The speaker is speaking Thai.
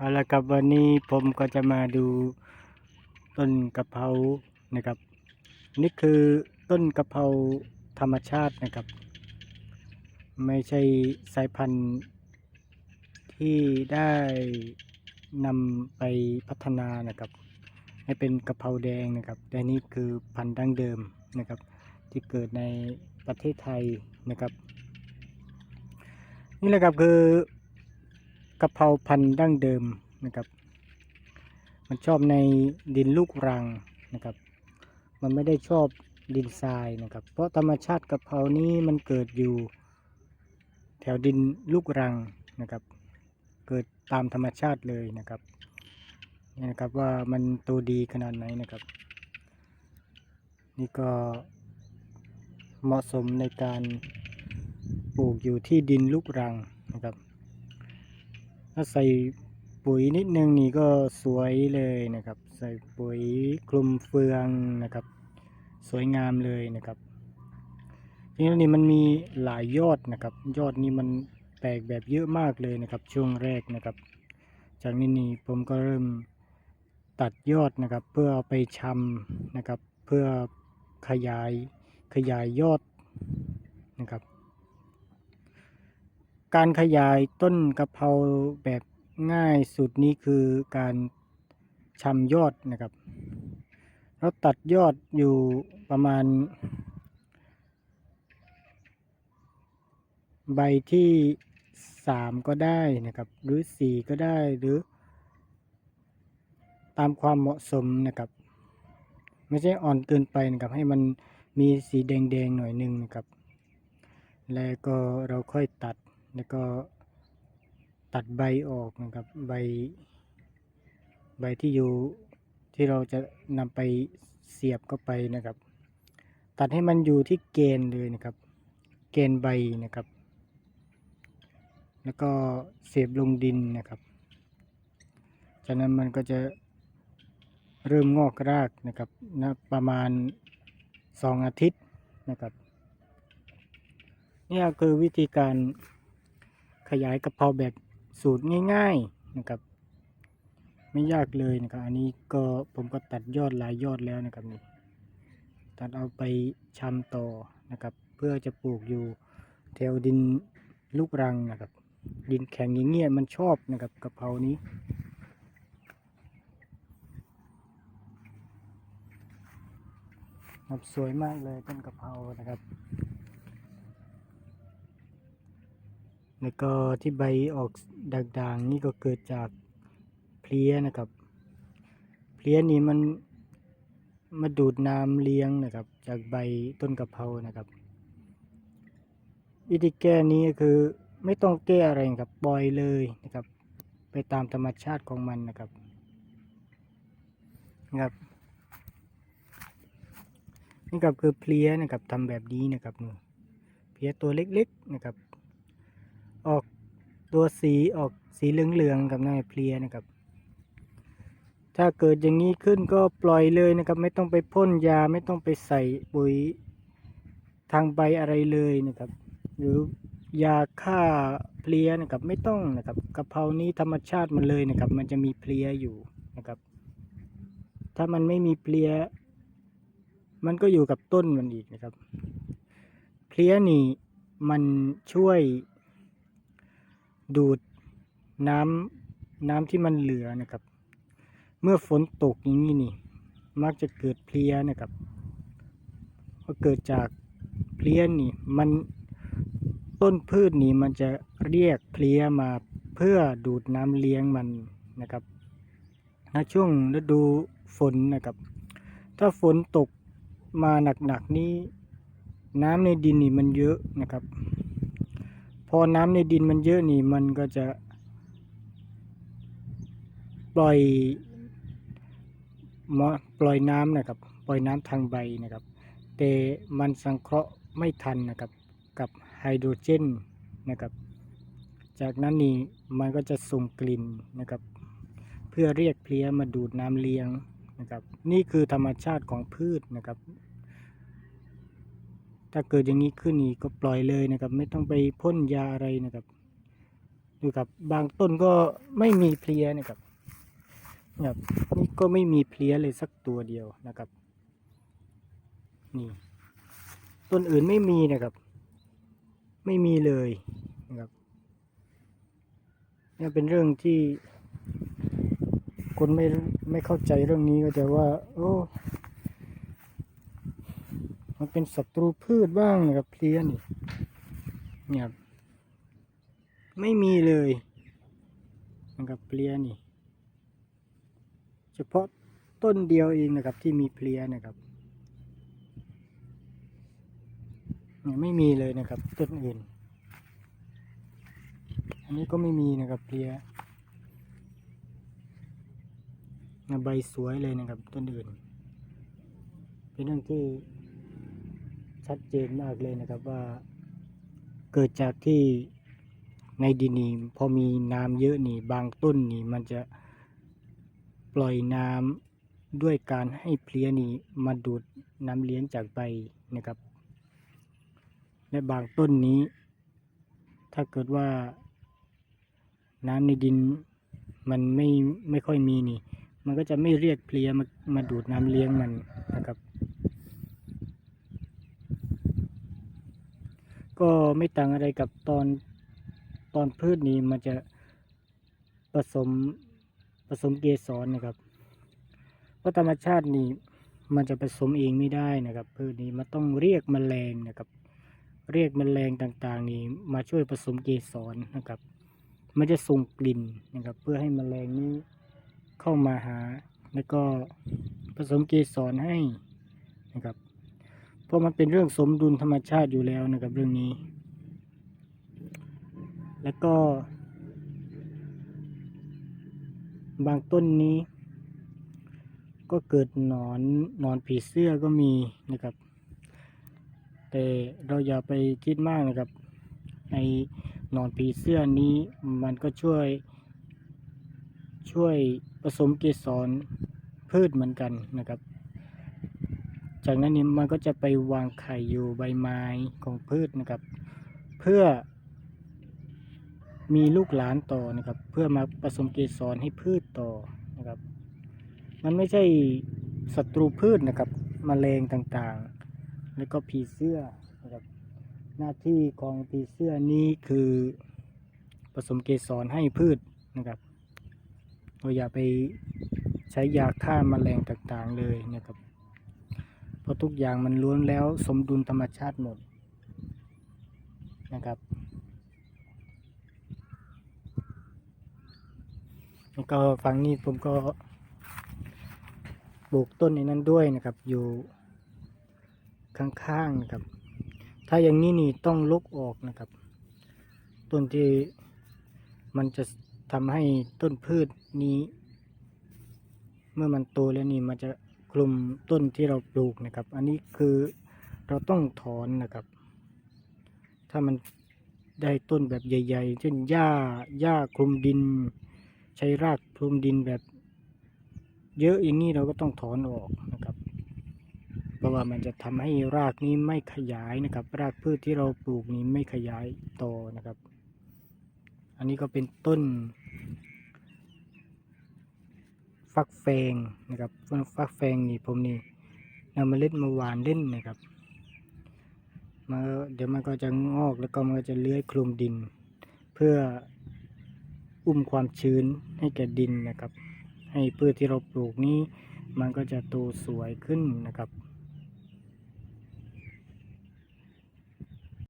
เอาละครับวันนี้ผมก็จะมาดูต้นกะเพรานะครับ นี่คือต้นกะเพราธรรมชาตินะครับ ไม่ใช่สายพันธุ์ที่ได้นำไปพัฒนานะครับ ให้เป็นกะเพราแดงนะครับแต่นี่คือพันธุ์ดั้งเดิมนะครับ ที่เกิดในประเทศไทยนะครับ นี่แหละครับคือ กะเพราพันธุ์ดั้งเดิมนะครับ มันชอบในดินลูกรังนะครับ มันไม่ได้ชอบดินทรายนะครับ เพราะธรรมชาติกะเพรานี้มันเกิดอยู่ แถวดินลูกรังนะครับ เกิดตามธรรมชาติเลยนะครับนี่นะครับว่ามันโตดีขนาดไหนนะครับ นี่ก็เหมาะสมในการปลูกอยู่ที่ดินลูกรังนะครับ ถ้าใส่ปุ๋ยนิดนึงนี่ก็สวยเลยนะครับ ใส่ปุ๋ยคลุมเฟืองนะครับ สวยงามเลยนะครับทีนี้นี่มันมีหลายยอดนะครับ ยอดนี้มันแตกแบบเยอะมากเลยนะครับ ช่วงแรกนะครับ จากนี้นี่ผมก็เริ่มตัดยอดนะครับ เพื่ออไปชำนะครับ เพื่อขยายขยายยอดนะครับ การขยายต้นกะเพราแบบง่ายสุดนี้คือการชำยอดนะครับ เราตัดยอดอยู่ประมาณ ใบที่สามก็ได้นะครับ หรือสี่ก็ได้หรือ ตามความเหมาะสมนะครับ ไม่ใช่อ่อนเกินไปนะครับ ให้มันมีสีแดงๆหน่อยหนึงนะครับ แล้วก็เราค่อยตัด แล้วก็ตัดใบออกนะครับใบ ใบที่อยู่ที่เราจะนำไปเสียบเข้าไปนะครับ ตัดให้มันอยู่ที่เกณฑ์เลยนะครับ เกณฑ์ใบนะครับ แล้วก็เสียบลงดินนะครับจากนั้นมันก็จะเริ่มงอกรากนะครับนะประมาณสองอาทิตย์นะครับนี่คือวิธีการ ขยายกระเพราแบบสูตรง่าย ๆนะครับ ไม่ยากเลยนะครับ อันนี้ก็ผมก็ตัดยอดหลายยอดแล้วนะครับนี่ตัดเอาไปชำต่อนะครับ เพื่อจะปลูกอยู่แถวดินลูกรังนะครับ ดินแข็งอย่างเงี้ยมันชอบนะครับกระเพรานี้ครับสวยมากเลยต้นกะเพรานะครับ แล้วก็ที่ใบออกด่างๆนี่ก็เกิดจากเพลี้ยนะครับ เพลี้ยนี่มันมาดูดน้ำเลี้ยงนะครับ จากใบต้นกะเพรานะครับ วิธีแก้นี้ก็คือไม่ต้องแก้อะไรครับปล่อยเลยนะครับ ไปตามธรรมชาติของมันนะครับนะครับนี่ครับคือเพลี้ยนะครับทำแบบนี้นะครับเพลี้ยตัวเล็กๆนะครับ ออกตัวสีออกสีเหลืองๆกับนายเพลียนะครับ ถ้าเกิดอย่างนี้ขึ้นก็ปล่อยเลยนะครับ ไม่ต้องไปพ่นยาไม่ต้องไปใส่ปุ๋ยทางใบอะไรเลยนะครับ หรือยาฆ่าเพลียนะครับไม่ต้องนะครับกะเพรานี้ธรรมชาติมันเลยนะครับ มันจะมีเพลียอยู่นะครับ ถ้ามันไม่มีเพลีย มันก็อยู่กับต้นมันอีกนะครับ เพลียนี่มันช่วย ดูดน้ำน้ำที่มันเหลือนะครับ เมื่อฝนตกอย่างนี้นี่ มักจะเกิดเพลี้ยนะครับก็เกิดจากเพลี้ยนี่มันต้นพืชนี่มันจะเรียกเพลี้ยมาเพื่อดูดน้ำเลี้ยงมันนะครับณช่วงฤดูฝนนะครับ ถ้าฝนตกมาหนักๆนี้ น้ำในดินนี่มันเยอะนะครับ พอน้ำในดินมันเยอะนี่มันก็จะ ปล่อยมอปล่อยน้ำนะครับ ปล่อยน้ำทางใบนะครับ แต่มันสังเคราะห์ไม่ทันนะครับ กับไฮโดรเจนนะครับ จากนั้นนี่มันก็จะส่งกลิ่นนะครับ เพื่อเรียกเพลี้ยมาดูดน้ำเลี้ยงนะครับ นี่คือธรรมชาติของพืชนะครับ ถ้าเกิดอย่างนี้ขึ้นอีกก็ปล่อยเลยนะครับ ไม่ต้องไปพ่นยาอะไรนะครับดูครับบางต้นก็ไม่มีเพลี้ยนะครับนะครับนี่ก็ไม่มีเพลี้ยเลยสักตัวเดียวนะครับ นี่ต้นอื่นไม่มีนะครับ ไม่มีเลยนะครับนี่เป็นเรื่องที่คนไม่ไม่เข้าใจเรื่องนี้ก็จะว่า โอ้ มันเป็นศัตรูพืชบ้างนะครับเพลี้ยนี่เนี่ยไม่มีเลยนะครับเพลี้ยนี่ เฉพาะต้นเดียวเองนะครับที่มีเพลี้ยนะครับเนี่ยไม่มีเลยนะครับต้นอื่น อันนี้ก็ไม่มีนะครับเพลี้ยนใบสวยเลยนะครับต้นอื่นเป็นเรื่องที่ ชัดเจนมากเลยนะครับว่า เกิดจากที่ในดินนี่พอมีน้ำเยอะนี่ บางต้นนี่มันจะปล่อยน้ำด้วยการให้เพลี้ยนี่มาดูดน้ำเลี้ยงจากใบนะครับ และบางต้นนี้ ถ้าเกิดว่า น้ำในดินมันไม่ไม่ค่อยมีนี่ มันก็จะไม่เรียกเพลี้ยมามาดูดน้ำเลี้ยงมันนะครับ ก็ไม่ต่างอะไรกับตอนตอนพืชนี้มันจะผสมผสมเกสรนะครับ เพราะธรรมชาตินี่มันจะผสมเองไม่ได้นะครับ พืชนี้มันต้องเรียกแมลงนะครับ เรียกแมลงต่างๆ นี่มาช่วยผสมเกสรนะครับ มันจะส่งกลิ่นนะครับ เพื่อให้แมลงนี้เข้ามาหา แล้วก็ผสมเกสรให้นะครับ เพราะมันเป็นเรื่องสมดุลธรรมชาติอยู่แล้วนะครับเรื่องนี้ แล้วก็ บางต้นนี้ ก็เกิดหนอนหนอนผีเสื้อก็มีนะครับ แต่เราอย่าไปคิดมากนะครับ ในหนอนผีเสื้อนี้มันก็ช่วย ช่วยผสมเกสรพืชเหมือนกันนะครับ จากนั้นนี่มันก็จะไปวางไข่อยู่ใบไม้ของพืชนะครับ เพื่อมีลูกหลานต่อนะครับ เพื่อมาผสมเกสรให้พืชต่อนะครับ มันไม่ใช่ศัตรูพืชนะครับมแมลงต่างๆ แล้วก็ผีเสื้อนะครับ หน้าที่ของผีเสื้อนี้คือผสมเกสรให้พืชนะครับเราอย่าไปใช้ยาฆ่าแมลงต่างๆเลยนะครับ ราะทุกอย่างมันล้วนแล้วสมดุลธรรมชาติหมดนะครับแล้วก็ฝั่งนี้ผมก็ปลูกต้นในนั้นด้วยนะครับ อยู่ข้างๆนะครับ ถ้าอย่างนี้นี่ต้องลกออกนะครับ ต้นที่มันจะทำให้ต้นพืชนี้ เมื่อมันโตแล้วนี่มันจะ คลุมต้นที่เราปลูกนะครับ อันนี้คือเราต้องถอนนะครับ ถ้ามันได้ต้นแบบใหญ่ ๆ เช่นหญ้าหญ้าคลุมดิน ใช้รากคลุมดินแบบ เยอะอย่างนี้เราก็ต้องถอนออกนะครับ เพราะว่ามันจะทำให้รากนี้ไม่ขยายนะครับ รากพืชที่เราปลูกนี้ไม่ขยายต่อนะครับ อันนี้ก็เป็นต้น ฟักแฟงนะครับฟักแฟงนี่ผมนี่นำเมล็ดมาหวานเล่นนะครับมาเดี๋ยวมันก็จะงอกแล้วก็มันก็จะเลื้อยคลุมดิน เพื่ออุ้มความชื้นให้แก่ดินนะครับ ให้พืชที่เราปลูกนี้มันก็จะโตสวยขึ้นนะครับ